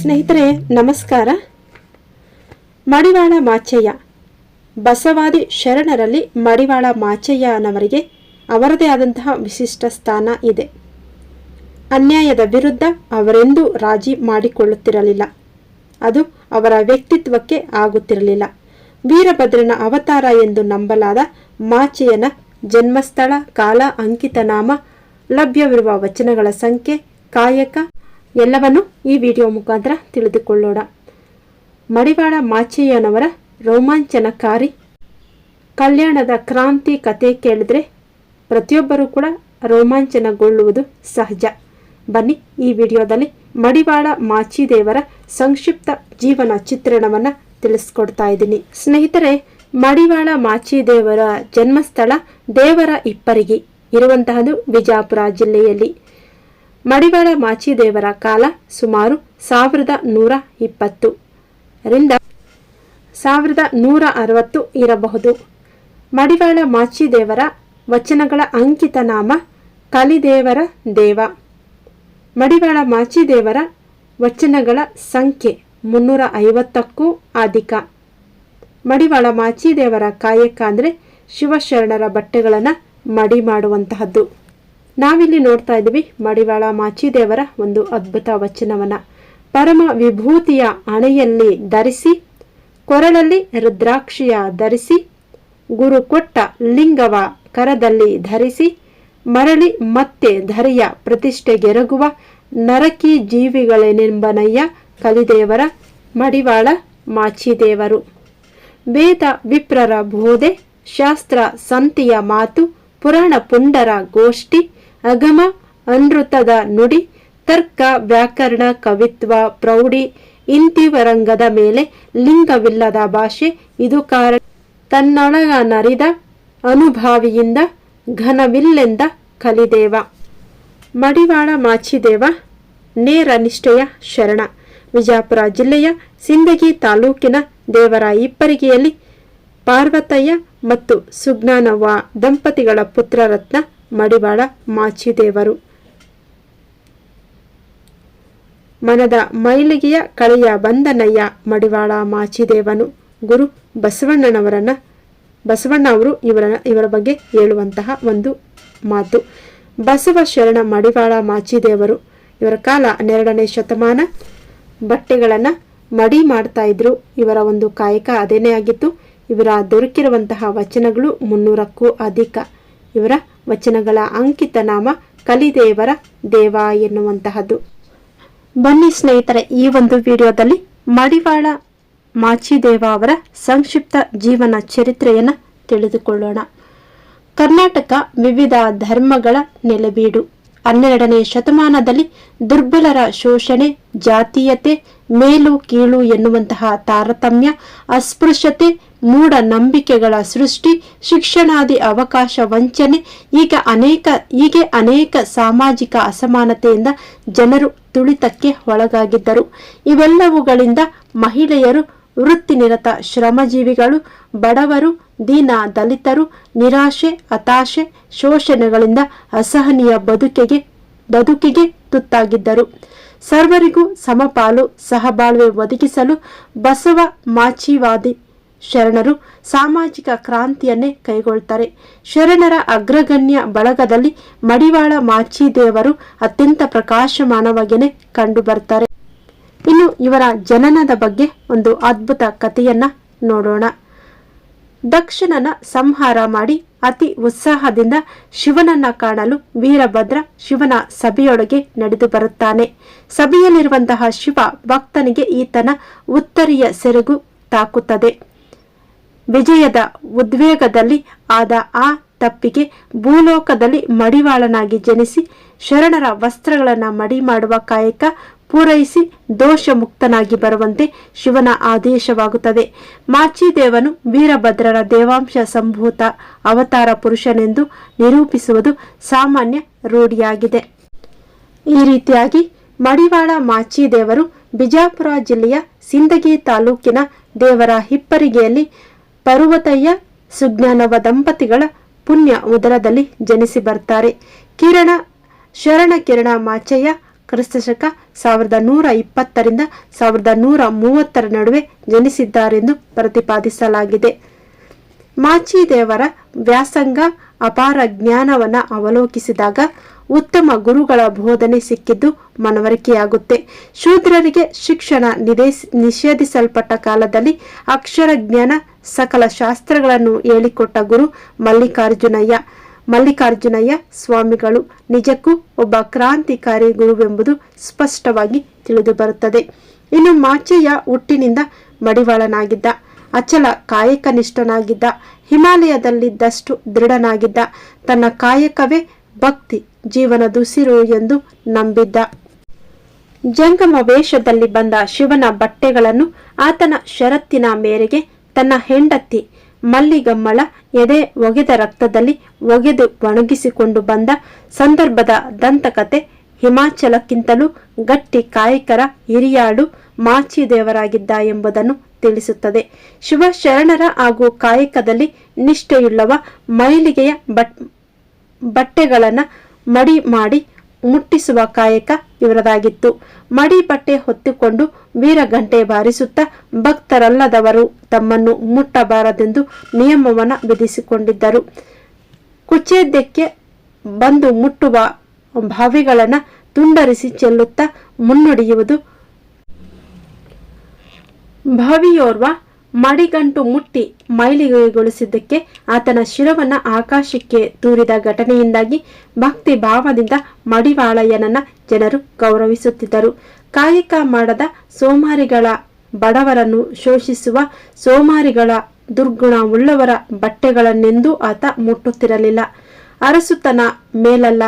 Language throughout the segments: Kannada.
ಸ್ನೇಹಿತರೆ, ನಮಸ್ಕಾರ. ಮಡಿವಾಳ ಮಾಚಯ್ಯ. ಬಸವಾದಿ ಶರಣರಲ್ಲಿ ಮಡಿವಾಳ ಮಾಚಯ್ಯನವರಿಗೆ ಅವರದೇ ಆದಂತಹ ವಿಶಿಷ್ಟ ಸ್ಥಾನ ಇದೆ. ಅನ್ಯಾಯದ ವಿರುದ್ಧ ಅವರೆಂದೂ ರಾಜಿ ಮಾಡಿಕೊಳ್ಳುತ್ತಿರಲಿಲ್ಲ. ಅದು ಅವರ ವ್ಯಕ್ತಿತ್ವಕ್ಕೆ ಆಗುತ್ತಿರಲಿಲ್ಲ. ವೀರಭದ್ರನ ಅವತಾರ ಎಂದು ನಂಬಲಾದ ಮಾಚಯ್ಯನ ಜನ್ಮಸ್ಥಳ, ಕಾಲ, ಅಂಕಿತನಾಮ ಲಭ್ಯವಿರುವ ವಚನಗಳ ಸಂಖ್ಯೆ ಕಾಯಕ ಎಲ್ಲವನ್ನು ಈ ವಿಡಿಯೋ ಮುಖಾಂತರ ತಿಳಿದುಕೊಳ್ಳೋಣ. ಮಡಿವಾಳ ಮಾಚಯ್ಯನವರ ರೋಮಾಂಚನಕಾರಿ ಕಲ್ಯಾಣದ ಕ್ರಾಂತಿ ಕತೆ ಕೇಳಿದ್ರೆ ಪ್ರತಿಯೊಬ್ಬರೂ ಕೂಡ ರೋಮಾಂಚನಗೊಳ್ಳುವುದು ಸಹಜ. ಬನ್ನಿ ಈ ವಿಡಿಯೋದಲ್ಲಿ ಮಡಿವಾಳ ಮಾಚಿದೇವರ ಸಂಕ್ಷಿಪ್ತ ಜೀವನ ಚಿತ್ರಣವನ್ನು ತಿಳಿಸ್ಕೊಡ್ತಾ ಇದ್ದೀನಿ. ಸ್ನೇಹಿತರೆ, ಮಡಿವಾಳ ಮಾಚಿದೇವರ ಜನ್ಮಸ್ಥಳ ದೇವರ ಇಪ್ಪರಿಗೆ ಇರುವಂತಹದು ಬಿಜಾಪುರ ಜಿಲ್ಲೆಯಲ್ಲಿ. ಮಡಿವಾಳ ಮಾಚಿದೇವರ ಕಾಲ ಸುಮಾರು ಸಾವಿರದ ನೂರ ಇಪ್ಪತ್ತು ರಿಂದ ಸಾವಿರದ ನೂರ ಅರವತ್ತು ಇರಬಹುದು. ಮಡಿವಾಳ ಮಾಚಿದೇವರ ವಚನಗಳ ಅಂಕಿತ ನಾಮ ಕಲಿದೇವರ ದೇವ. ಮಡಿವಾಳ ಮಾಚಿದೇವರ ವಚನಗಳ ಸಂಖ್ಯೆ ಮುನ್ನೂರ ಐವತ್ತಕ್ಕೂ ಅಧಿಕ. ಮಡಿವಾಳ ಮಾಚಿದೇವರ ಕಾಯಕ ಅಂದರೆ ಶಿವಶರಣರ ಬಟ್ಟೆಗಳನ್ನು ಮಡಿ ಮಾಡುವಂತಹದ್ದು. ನಾವಿಲ್ಲಿ ನೋಡ್ತಾ ಇದ್ದೀವಿ ಮಡಿವಾಳ ಮಾಚಿದೇವರ ಒಂದು ಅದ್ಭುತ ವಚನವನ್ನ. ಪರಮ ವಿಭೂತಿಯ ಹಣೆಯಲ್ಲಿ ಧರಿಸಿ, ಕೊರಳಲ್ಲಿ ರುದ್ರಾಕ್ಷಿಯ ಧರಿಸಿ ಗುರು ಕೊಟ್ಟ ಲಿಂಗವ ಕರದಲ್ಲಿ ಧರಿಸಿ, ಮರಳಿ ಮತ್ತೆ ಧರೆಯ ಪ್ರತಿಷ್ಠೆಗೆರಗುವ ನರಕಿ ಜೀವಿಗಳೆನೆಂಬನಯ್ಯ ಕಲಿದೇವರ ಮಡಿವಾಳ ಮಾಚಿದೇವರು. ವೇದ ವಿಪ್ರರ ಬೋಧೆ, ಶಾಸ್ತ್ರ ಸಂತಿಯ ಮಾತು, ಪುರಾಣ ಪುಂಡರ ಗೋಷ್ಠಿ ಅಗಮ, ಅನೃತದ ನುಡಿ, ತರ್ಕ, ವ್ಯಾಕರಣ, ಕವಿತ್ವ, ಪ್ರೌಢಿ ಇಂತಿವರಂಗದ ಮೇಲೆ ಲಿಂಗವಿಲ್ಲದ ಭಾಷೆ, ಇದು ಕಾರಣ ತನ್ನೊಳಗ ನರಿದ ಅನುಭಾವಿಯಿಂದ ಘನವಿಲ್ಲೆಂದ ಕಲಿದೇವ. ಮಡಿವಾಳ ಮಾಚಿದೇವ, ನೇರ ನಿಷ್ಠೆಯ ಶರಣ. ವಿಜಾಪುರ ಜಿಲ್ಲೆಯ ಸಿಂದಗಿ ತಾಲೂಕಿನ ದೇವರ ಇಪ್ಪರಿಗೆಯಲ್ಲಿ ಪಾರ್ವತಯ್ಯ ಮತ್ತು ಸುಜ್ಞಾನವ್ವ ದಂಪತಿಗಳ ಪುತ್ರರತ್ನ ಮಡಿವಾಳ ಮಾಚಿದೇವರು. ಮನದ ಮೈಲಿಗೆಯ ಕಳೆಯ ಬಂದನಯ್ಯ ಮಡಿವಾಳ ಮಾಚಿದೇವನು. ಗುರು ಬಸವಣ್ಣನವರನ್ನ, ಬಸವಣ್ಣ ಅವರು ಇವರ ಇವರ ಬಗ್ಗೆ ಹೇಳುವಂತಹ ಒಂದು ಮಾತು. ಬಸವ ಶರಣ ಮಡಿವಾಳ ಮಾಚಿದೇವರು. ಇವರ ಕಾಲ ಹನ್ನೆರಡನೇ ಶತಮಾನ. ಬಟ್ಟೆಗಳನ್ನು ಮಡಿ ಮಾಡ್ತಾ ಇದ್ರು. ಇವರ ಒಂದು ಕಾಯಕ ಅದೇನೇ ಆಗಿತ್ತು? ಇವರ ದೊರಕಿರುವಂತಹ ವಚನಗಳು ಮುನ್ನೂರಕ್ಕೂ ಅಧಿಕ. ಇವರ ವಚನಗಳ ಅಂಕಿತ ನಾಮ ಕಲಿದೇವರ ದೇವ ಎನ್ನುವಂತಹದ್ದು. ಬನ್ನಿ ಸ್ನೇಹಿತರೆ, ಈ ಒಂದು ವಿಡಿಯೋದಲ್ಲಿ ಮಡಿವಾಳ ಮಾಚಿದೇವ ಅವರ ಸಂಕ್ಷಿಪ್ತ ಜೀವನ ಚರಿತ್ರೆಯನ್ನು ತಿಳಿದುಕೊಳ್ಳೋಣ. ಕರ್ನಾಟಕ ವಿವಿಧ ಧರ್ಮಗಳ ನೆಲೆಬೀಡು. ಹನ್ನೆರಡನೇ ಶತಮಾನದಲ್ಲಿ ದುರ್ಬಲರ ಶೋಷಣೆ, ಜಾತೀಯತೆ, ಮೇಲು ಕೀಳು ಎನ್ನುವಂತಹ ತಾರತಮ್ಯ, ಅಸ್ಪೃಶ್ಯತೆ, ಮೂಢ ನಂಬಿಕೆಗಳ ಸೃಷ್ಟಿ, ಶಿಕ್ಷಣಾದಿ ಅವಕಾಶ ವಂಚನೆ, ಈಗ ಅನೇಕ, ಹೀಗೆ ಅನೇಕ ಸಾಮಾಜಿಕ ಅಸಮಾನತೆಯಿಂದ ಜನರು ತುಳಿತಕ್ಕೆ ಒಳಗಾಗಿದ್ದರು. ಇವೆಲ್ಲವುಗಳಿಂದ ಮಹಿಳೆಯರು ವೃತ್ತಿನಿರತ ಶ್ರಮಜೀವಿಗಳು, ಬಡವರು, ದೀನ ದಲಿತರು, ನಿರಾಶೆ, ಹತಾಶೆ, ಶೋಷಣೆಗಳಿಂದ ಅಸಹನೀಯ ಬದುಕಿಗೆ ಬದುಕಿಗೆ ತುತ್ತಾಗಿದ್ದರು. ಸರ್ವರಿಗೂ ಸಮಪಾಲು, ಸಹಬಾಳ್ವೆ ಒದಗಿಸಲು ಬಸವ ಮಾಚಿವಾದಿ ಶರಣರು ಸಾಮಾಜಿಕ ಕ್ರಾಂತಿಯನ್ನೇ ಕೈಗೊಳ್ತಾರೆ. ಶರಣರ ಅಗ್ರಗಣ್ಯ ಬಳಗದಲ್ಲಿ ಮಡಿವಾಳ ಮಾಚಿದೇವರು ಅತ್ಯಂತ ಪ್ರಕಾಶಮಾನವಾಗಿಯೇ ಕಂಡು ಬರ್ತಾರೆ ಇನ್ನು ಇವರ ಜನನದ ಬಗ್ಗೆ ಒಂದು ಅದ್ಭುತ ಕಥೆಯನ್ನ ನೋಡೋಣ. ದಕ್ಷನನ ಸಂಹಾರ ಮಾಡಿ ಅತಿ ಉತ್ಸಾಹದಿಂದ ಶಿವನನ್ನ ಕಾಣಲು ವೀರಭದ್ರ ಶಿವನ ಸಭೆಯೊಳಗೆ ನಡೆದು ಬರುತ್ತಾನೆ. ಸಭೆಯಲ್ಲಿರುವಂತಹ ಶಿವ ಭಕ್ತನಿಗೆ ಈತನ ಉತ್ತರಿಯ ಸೆರಗು ತಾಕುತ್ತದೆ. ವಿಜಯದ ಉದ್ವೇಗದಲ್ಲಿ ಆದ ಆ ತಪ್ಪಿಗೆ ಭೂಲೋಕದಲ್ಲಿ ಮಡಿವಾಳನಾಗಿ ಜನಿಸಿ ಶರಣರ ವಸ್ತ್ರಗಳನ್ನು ಮಡಿ ಮಾಡುವ ಕಾಯಕ ಪೂರೈಸಿ ದೋಷ ಮುಕ್ತನಾಗಿ ಬರುವಂತೆ ಶಿವನ ಆದೇಶವಾಗುತ್ತದೆ. ಮಾಚಿದೇವನು ವೀರಭದ್ರರ ದೇವಾಂಶ ಸಂಭೂತ ಅವತಾರ ಪುರುಷನೆಂದು ನಿರೂಪಿಸುವುದು ಸಾಮಾನ್ಯ ರೂಢಿಯಾಗಿದೆ. ಈ ರೀತಿಯಾಗಿ ಮಡಿವಾಳ ಮಾಚಿದೇವರು ಬಿಜಾಪುರ ಜಿಲ್ಲೆಯ ಸಿಂದಗಿ ತಾಲೂಕಿನ ದೇವರ ಹಿಪ್ಪರಿಗೆಯಲ್ಲಿ ಪರ್ವತಯ್ಯ ಸುಜ್ಞಾನವ ದಂಪತಿಗಳ ಪುಣ್ಯ ಉದರದಲ್ಲಿ ಜನಿಸಿ ಬರ್ತಾರೆ. ಕಿರಣ, ಶರಣ ಕಿರಣ ಮಾಚಯ್ಯ, ಕ್ರಿಸ್ತಶಕ ಸಾವಿರದ ನೂರ ಇಪ್ಪತ್ತರಿಂದ ಸಾವಿರದ ನೂರ ಮೂವತ್ತರ ನಡುವೆ ಜನಿಸಿದ್ದಾರೆಂದು ಪ್ರತಿಪಾದಿಸಲಾಗಿದೆ. ಮಾಚಿದೇವರ ವ್ಯಾಸಂಗ ಅಪಾರ ಜ್ಞಾನವನ್ನ ಅವಲೋಕಿಸಿದಾಗ ಉತ್ತಮ ಗುರುಗಳ ಬೋಧನೆ ಸಿಕ್ಕಿದ್ದು ಮನವರಿಕೆಯಾಗುತ್ತೆ. ಶೂದ್ರರಿಗೆ ಶಿಕ್ಷಣ ನಿಷೇಧಿಸಲ್ಪಟ್ಟ ಕಾಲದಲ್ಲಿ ಅಕ್ಷರ ಜ್ಞಾನ ಸಕಲ ಶಾಸ್ತ್ರಗಳನ್ನು ಹೇಳಿಕೊಟ್ಟ ಗುರು ಮಲ್ಲಿಕಾರ್ಜುನಯ್ಯ. ಮಲ್ಲಿಕಾರ್ಜುನಯ್ಯ ಸ್ವಾಮಿಗಳು. ನಿಜಕ್ಕೂ ಒಬ್ಬ ಕ್ರಾಂತಿಕಾರಿ ಗುರುವೆಂಬುದು ಸ್ಪಷ್ಟವಾಗಿ ತಿಳಿದು ಬರುತ್ತದೆ. ಇನ್ನು ಮಾಚೆಯ ಹುಟ್ಟಿನಿಂದ ಮಡಿವಾಳನಾಗಿದ್ದ. ಅಚಲ ಕಾಯಕನಿಷ್ಠನಾಗಿದ್ದ, ಹಿಮಾಲಯದಲ್ಲಿದ್ದಷ್ಟು ದೃಢನಾಗಿದ್ದ, ತನ್ನ ಕಾಯಕವೇ ಭಕ್ತಿ ಜೀವನದುಸಿರು ಎಂದು ನಂಬಿದ್ದ. ಜಂಗಮ ವೇಷದಲ್ಲಿ ಬಂದ ಶಿವನ ಬಟ್ಟೆಗಳನ್ನು ಆತನ ಷರತ್ತಿನ ಮೇರೆಗೆ ತನ್ನ ಹೆಂಡತಿ ಮಲ್ಲಿಗಮ್ಮಳ ಎದೆ ಒಗೆದ ರಕ್ತದಲ್ಲಿ ಒಗೆದು ಒಣಗಿಸಿಕೊಂಡು ಬಂದ ಸಂದರ್ಭದ ದಂತಕತೆ ಹಿಮಾಚಲಕ್ಕಿಂತಲೂ ಗಟ್ಟಿ ಕಾಯಕರ ಹಿರಿಯಾಳು ಮಾಚಿದೇವರಾಗಿದ್ದ ಎಂಬುದನ್ನು ತಿಳಿಸುತ್ತದೆ. ಶಿವ ಶರಣರ ಹಾಗೂ ಕಾಯಕದಲ್ಲಿ ನಿಷ್ಠೆಯುಳ್ಳವ ಮೈಲಿಗೆಯ ಬಟ್, ಬಟ್ಟೆಗಳನ್ನು ಮಡಿ ಮಾಡಿ ಮುಟ್ಟಿಸುವ ಕಾಯಕ ಇವರದಾಗಿತ್ತು. ಮಡಿ ಬಟ್ಟೆ ಹೊತ್ತುಕೊಂಡು ವೀರಗಂಟೆ ಬಾರಿಸುತ್ತಾ ಭಕ್ತರಲ್ಲದವರು ತಮ್ಮನ್ನು ಮುಟ್ಟಬಾರದೆಂದು ನಿಯಮವನ್ನು ವಿಧಿಸಿಕೊಂಡಿದ್ದರು. ಕುಚೇದ್ಯಕ್ಕೆ ಬಂದು ಮುಟ್ಟುವ ಭಾವಿಗಳನ್ನು ತುಂಡರಿಸಿ ಚೆಲ್ಲುತ್ತಾ ಮುನ್ನುಡಿಯುವುದು ಭಾವಿಯೋರ್ವ ಮಡಿಗಂಟು ಮುಟ್ಟಿ ಮೈಲಿಗೆಗೊಳಿಸಿದ್ದಕ್ಕೆ ಆತನ ಶಿರವನ್ನ ಆಕಾಶಕ್ಕೆ ತೂರಿದ ಘಟನೆಯಿಂದಾಗಿ ಭಕ್ತಿ ಭಾವದಿಂದ ಮಡಿವಾಳಯ್ಯನನ್ನ ಜನರು ಗೌರವಿಸುತ್ತಿದ್ದರು. ಕಾಯಕ ಮಾಡದ ಸೋಮಾರಿಗಳ ಬಡವರನ್ನು ಶೋಷಿಸುವ ಸೋಮಾರಿಗಳ ದುರ್ಗುಣ ಉಳ್ಳವರ ಬಟ್ಟೆಗಳನ್ನೆಂದೂ ಆತ ಮುಟ್ಟುತ್ತಿರಲಿಲ್ಲ. ಅರಸುತನ ಮೇಲಲ್ಲ,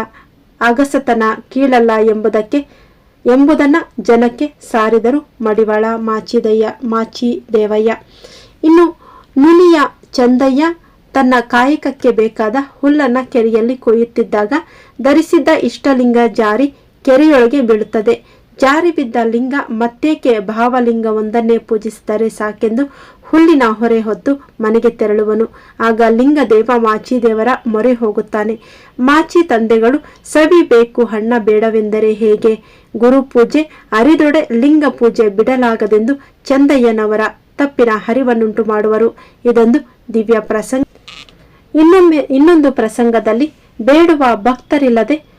ಅಗಸತನ ಕೀಳಲ್ಲ ಎಂಬುದಕ್ಕೆ ಎಂಬುದನ್ನ ಜನಕ್ಕೆ ಸಾರಿದರು ಮಡಿವಾಳ ಮಾಚಿದಯ್ಯ, ಮಾಚಿ ದೇವಯ್ಯ. ಇನ್ನು ನುಲಿಯ ಚಂದಯ್ಯ ತನ್ನ ಕಾಯಕಕ್ಕೆ ಬೇಕಾದ ಹುಲ್ಲನ್ನ ಕೆರೆಯಲ್ಲಿ ಕೊಯ್ಯುತ್ತಿದ್ದಾಗ ಧರಿಸಿದ್ದ ಇಷ್ಟಲಿಂಗ ಜಾರಿ ಕೆರೆಯೊಳಗೆ ಬೀಳುತ್ತದೆ. ಜಾರಿ ಬಿದ್ದ ಲಿಂಗ ಮತ್ತೇಕೆ ಭಾವಲಿಂಗವೊಂದನ್ನೇ ಪೂಜಿಸಿದರೆ ಸಾಕೆಂದು ಹುಲ್ಲಿನ ಹೊರೆ ಹೊತ್ತು ಮನೆಗೆ ತೆರಳುವನು. ಆಗ ಲಿಂಗದೇವ ಮಾಚಿದೇವರ ಮೊರೆ ಹೋಗುತ್ತಾನೆ. ಮಾಚಿ ತಂದೆಗಳು, ಸವಿ ಬೇಕು ಹಣ್ಣ ಬೇಡವೆಂದರೆ ಹೇಗೆ? ಗುರು ಪೂಜೆ, ಅರಿದೊಡೆ ಲಿಂಗ ಪೂಜೆ ಬಿಡಲಾಗದೆಂದು ಚಂದಯ್ಯನವರ ತಪ್ಪಿನ ಹರಿವನ್ನುಂಟು ಮಾಡುವರು. ಇದೊಂದು ದಿವ್ಯ ಪ್ರಸಂಗ. ಇನ್ನೊಮ್ಮೆ, ಇನ್ನೊಂದು ಪ್ರಸಂಗದಲ್ಲಿ ಬೇಡುವ ಭಕ್ತರಿಲ್ಲದೆ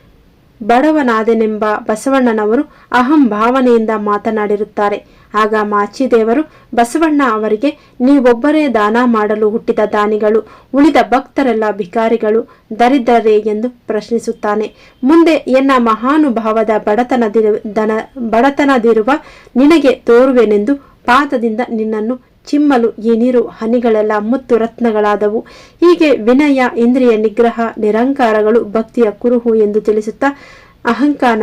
ಬಡವನಾದೆನೆಂಬ ಬಸವಣ್ಣನವರು ಅಹಂ ಭಾವನೆಯಿಂದ ಮಾತನಾಡಿರುತ್ತಾರೆ. ಆಗ ಮಾಚಿದೇವರು, ಬಸವಣ್ಣ ಅವರಿಗೆ, ನೀವೊಬ್ಬರೇ ದಾನ ಮಾಡಲು ಹುಟ್ಟಿದ ದಾನಿಗಳು, ಉಳಿದ ಭಕ್ತರೆಲ್ಲ ಭಿಕಾರಿಗಳು, ದರಿದ್ರರೇ ಎಂದು ಪ್ರಶ್ನಿಸುತ್ತಾನೆ. ಮುಂದೆ, ಎನ್ನ ಮಹಾನುಭಾವದ ಬಡತನದಿರು, ದನ, ಬಡತನದಿರುವ ನಿನಗೆ ತೋರುವೆನೆಂದು ಪಾದದಿಂದ ನಿನ್ನನ್ನು ಚಿಮ್ಮಲು ಈ ಹನಿಗಳೆಲ್ಲ ಮುತ್ತು ರತ್ನಗಳಾದವು. ಹೀಗೆ ವಿನಯ, ಇಂದ್ರಿಯ, ನಿಗ್ರಹ, ನಿರಂಕಾರಗಳು ಭಕ್ತಿಯ ಕುರುಹು ಎಂದು ತಿಳಿಸುತ್ತಾ ಅಹಂಕಾರ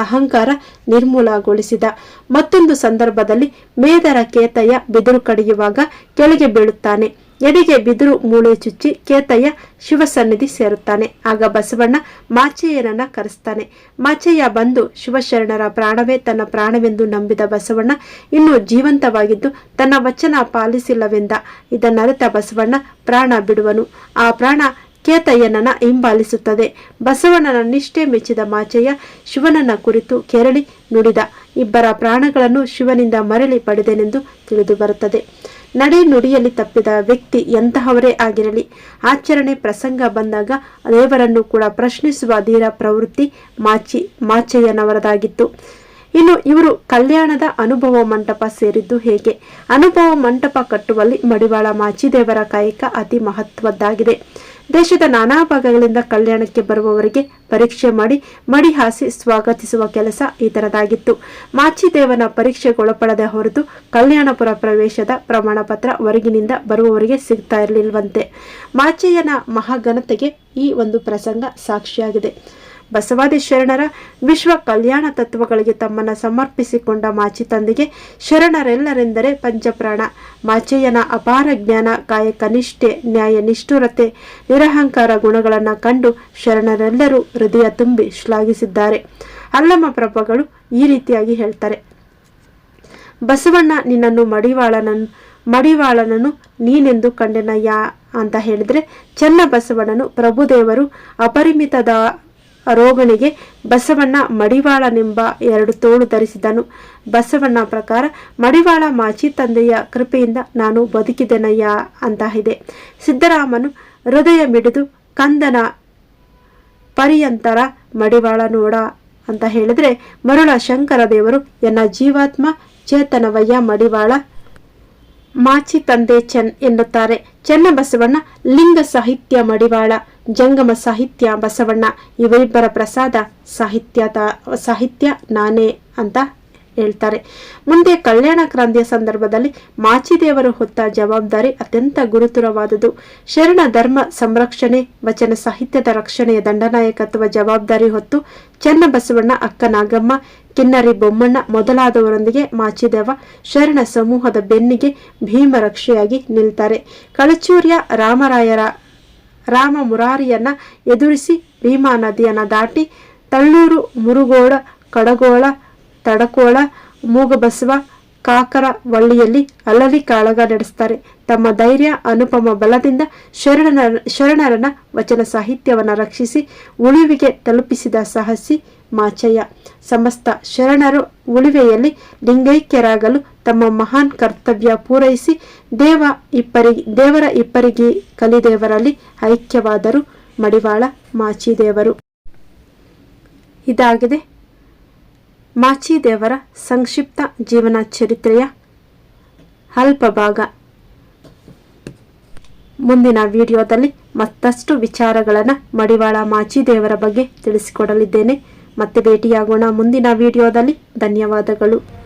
ಅಹಂಕಾರ ನಿರ್ಮೂಲಗೊಳಿಸಿದ. ಮತ್ತೊಂದು ಸಂದರ್ಭದಲ್ಲಿ ಮೇದರ ಕೇತಯ್ಯ ಬಿದಿರು ಕಡಿಯುವಾಗ ಕೆಳಗೆ ಬೀಳುತ್ತಾನೆ. ಎಡೆಗೆ ಬಿದಿರು ಮೂಳೆ ಚುಚ್ಚಿ ಕೇತಯ್ಯ ಶಿವಸನ್ನಿಧಿ ಸೇರುತ್ತಾನೆ. ಆಗ ಬಸವಣ್ಣ ಮಾಚಯ್ಯನನ್ನ ಕರೆಸ್ತಾನೆ. ಮಾಚಯ್ಯ ಬಂದು ಶಿವಶರಣರ ಪ್ರಾಣವೇ ತನ್ನ ಪ್ರಾಣವೆಂದು ನಂಬಿದ ಬಸವಣ್ಣ ಇನ್ನು ಜೀವಂತವಾಗಿದ್ದು ತನ್ನ ವಚನ ಪಾಲಿಸಿಲ್ಲವೆಂದ. ಇದನ್ನರಿತ ಬಸವಣ್ಣ ಪ್ರಾಣ ಬಿಡುವನು. ಆ ಪ್ರಾಣ ಕೇತಯ್ಯನನ್ನ ಹಿಂಬಾಲಿಸುತ್ತದೆ. ಬಸವಣ್ಣನ ನಿಷ್ಠೆ ಮೆಚ್ಚಿದ ಮಾಚಯ್ಯ ಶಿವನನ್ನ ಕುರಿತು ಕೆರಳಿ ನುಡಿದ. ಇಬ್ಬರ ಪ್ರಾಣಗಳನ್ನು ಶಿವನಿಂದ ಮರಳಿ ಪಡೆದೆನೆಂದು ತಿಳಿದು ಬರುತ್ತದೆ. ನಡೆ ನುಡಿಯಲ್ಲಿ ತಪ್ಪಿದ ವ್ಯಕ್ತಿ ಎಂತಹವರೇ ಆಗಿರಲಿ. ಆಚರಣೆ ಪ್ರಸಂಗ ಬಂದಾಗ ದೇವರನ್ನು ಕೂಡ ಪ್ರಶ್ನಿಸುವ ಧೀರ ಪ್ರವೃತ್ತಿ ಮಾಚಿ, ಮಾಚಯ್ಯನವರದಾಗಿತ್ತು. ಇನ್ನು ಇವರು ಕಲ್ಯಾಣದ ಅನುಭವ ಮಂಟಪ ಸೇರಿದ್ದು ಹೇಗೆ? ಅನುಭವ ಮಂಟಪ ಕಟ್ಟುವಲ್ಲಿ ಮಡಿವಾಳ ಮಾಚಿದೇವರ ಕಾಯಕ ಅತಿ ಮಹತ್ವದ್ದಾಗಿದೆ. ದೇಶದ ನಾನಾ ಭಾಗಗಳಿಂದ ಕಲ್ಯಾಣಕ್ಕೆ ಬರುವವರಿಗೆ ಪರೀಕ್ಷೆ ಮಾಡಿ ಮಡಿ ಹಾಸಿ ಸ್ವಾಗತಿಸುವ ಕೆಲಸ ಈತರದಾಗಿತ್ತು ಮಾಚಿದೇವನ ಪರೀಕ್ಷೆಗೊಳಪಡದೆ ಹೊರತು ಕಲ್ಯಾಣಪುರ ಪ್ರವೇಶದ ಪ್ರಮಾಣ ಪತ್ರ ಹೊರಗಿನಿಂದ ಬರುವವರಿಗೆ ಸಿಗ್ತಾ ಇರಲಿಲ್ವಂತೆ ಮಾಚಯ್ಯನ ಮಹಾಘನತೆಗೆ ಈ ಒಂದು ಪ್ರಸಂಗ ಸಾಕ್ಷಿಯಾಗಿದೆ. ಬಸವಾದಿ ಶರಣರ ವಿಶ್ವ ಕಲ್ಯಾಣ ತತ್ವಗಳಿಗೆ ತಮ್ಮನ್ನು ಸಮರ್ಪಿಸಿಕೊಂಡ ಮಾಚಿ ತಂದೆಗೆ ಶರಣರೆಲ್ಲರೆಂದರೆ ಪಂಚಪ್ರಾಣ. ಮಾಚೆಯನ ಅಪಾರ ಜ್ಞಾನ ಕಾಯಕ ನಿಷ್ಠೆ ನ್ಯಾಯ ನಿಷ್ಠುರತೆ, ನಿರಹಂಕಾರ ಗುಣಗಳನ್ನು ಕಂಡು ಶರಣರೆಲ್ಲರೂ ಹೃದಯ ತುಂಬಿ ಶ್ಲಾಘಿಸಿದ್ದಾರೆ. ಅಲ್ಲಮ್ಮ ಪ್ರಭಗಳು ಈ ರೀತಿಯಾಗಿ ಹೇಳ್ತಾರೆ. ಬಸವಣ್ಣ, ನಿನ್ನನ್ನು ಮಡಿವಾಳನನ್ನು ಮಡಿವಾಳನನ್ನು ನೀನೆಂದು ಕಂಡೆನಯ್ಯ ಅಂತ ಹೇಳಿದ್ರೆ, ಚೆನ್ನ ಬಸವಣ್ಣನು ಪ್ರಭುದೇವರು ಅಪರಿಮಿತದ ರೋಗಣಿಗೆ ಬಸವಣ್ಣ ಮಡಿವಾಳನೆಂಬ ಎರಡು ತೋಳು ಧರಿಸಿದನು. ಬಸವಣ್ಣ ಪ್ರಕಾರ, ಮಡಿವಾಳ ಮಾಚಿ ತಂದೆಯ ಕೃಪೆಯಿಂದ ನಾನು ಬದುಕಿದೆನಯ್ಯ ಅಂತ ಇದೆ. ಸಿದ್ದರಾಮನು ಹೃದಯ ಮಿಡಿದು, ಕಂದನ ಪರಿಯಂತರ ಮಡಿವಾಳ ನೋಡ ಅಂತ ಹೇಳಿದ್ರೆ, ಮರುಳ ಶಂಕರ ದೇವರು ಎನ್ನ ಜೀವಾತ್ಮ ಚೇತನವಯ್ಯ ಮಡಿವಾಳ ಮಾಚಿ ತಂದೆ ಚೆನ್ ಎನ್ನುತ್ತಾರೆ. ಚೆನ್ನಬಸವಣ್ಣ ಲಿಂಗ ಸಾಹಿತ್ಯ ಮಡಿವಾಳ, ಜಂಗಮ ಸಾಹಿತ್ಯ ಬಸವಣ್ಣ. ಇವರಿಬ್ಬರ ಪ್ರಸಾದ ಸಾಹಿತ್ಯ ಸಾಹಿತ್ಯ ನಾನೇ ಅಂತ ಹೇಳ್ತಾರೆ. ಮುಂದೆ ಕಲ್ಯಾಣ ಕ್ರಾಂತಿಯ ಸಂದರ್ಭದಲ್ಲಿ ಮಾಚಿದೇವರು ಹೊತ್ತ ಜವಾಬ್ದಾರಿ ಅತ್ಯಂತ ಗುರುತರವಾದುದು ಶರಣ ಧರ್ಮ ಸಂರಕ್ಷಣೆ, ವಚನ ಸಾಹಿತ್ಯದ ರಕ್ಷಣೆಯ ದಂಡನಾಯಕತ್ವ ಜವಾಬ್ದಾರಿ ಹೊತ್ತು ಚೆನ್ನಬಸವಣ್ಣ, ಅಕ್ಕ ನಾಗಮ್ಮ, ಕಿನ್ನರಿ ಬೊಮ್ಮಣ್ಣ ಮೊದಲಾದವರೊಂದಿಗೆ ಮಾಚಿದೇವ ಶರಣ ಸಮೂಹದ ಬೆನ್ನಿಗೆ ಭೀಮ ರಕ್ಷೆಯಾಗಿ ನಿಲ್ತಾರೆ. ಕಳಚೂರ್ಯ ರಾಮರಾಯರ, ರಾಮ ಮುರಾರಿಯನ್ನ ಎದುರಿಸಿ ಭೀಮಾ ನದಿಯನ್ನು ದಾಟಿ ತಳ್ಳೂರು ಮುರುಗೋಡ ಕಡಗೋಳ ತಡಕೋಳ, ಮೂಗಬಸವ, ಕಾಕರ ವಳ್ಳಿಯಲ್ಲಿ ಅಲಲಿ ಕಾಳಗ ನಡೆಸ್ತಾರೆ. ತಮ್ಮ ಧೈರ್ಯ, ಅನುಪಮ ಬಲದಿಂದ ಶರಣರ ಶರಣರನ ವಚನ ಸಾಹಿತ್ಯವನ್ನು ರಕ್ಷಿಸಿ ಉಳಿವಿಗೆ ತಲುಪಿಸಿದ ಸಾಹಸಿ ಮಾಚಯ್ಯ. ಸಮಸ್ತ ಶರಣರು ಉಳಿವೆಯಲ್ಲಿ ಲಿಂಗೈಕ್ಯರಾಗಲು ತಮ್ಮ ಮಹಾನ್ ಕರ್ತವ್ಯ ಪೂರೈಸಿ ದೇವ ಇಪ್ಪರಿ, ದೇವರ ಇಪ್ಪರಿಗೆ ಕಲಿದೇವರಲ್ಲಿ ಐಕ್ಯವಾದರು ಮಡಿವಾಳ ಮಾಚಿದೇವರು. ಇದಾಗಿದೆ ಮಾಚಿದೇವರ ಸಂಕ್ಷಿಪ್ತ ಜೀವನ ಚರಿತ್ರೆಯ ಅಲ್ಪ ಭಾಗ. ಮುಂದಿನ ವಿಡಿಯೋದಲ್ಲಿ ಮತ್ತಷ್ಟು ವಿಚಾರಗಳನ್ನು ಮಡಿವಾಳ ಮಾಚಿದೇವರ ಬಗ್ಗೆ ತಿಳಿಸಿಕೊಡಲಿದ್ದೇನೆ. ಮತ್ತೆ ಭೇಟಿಯಾಗೋಣ ಮುಂದಿನ ವಿಡಿಯೋದಲ್ಲಿ. ಧನ್ಯವಾದಗಳು.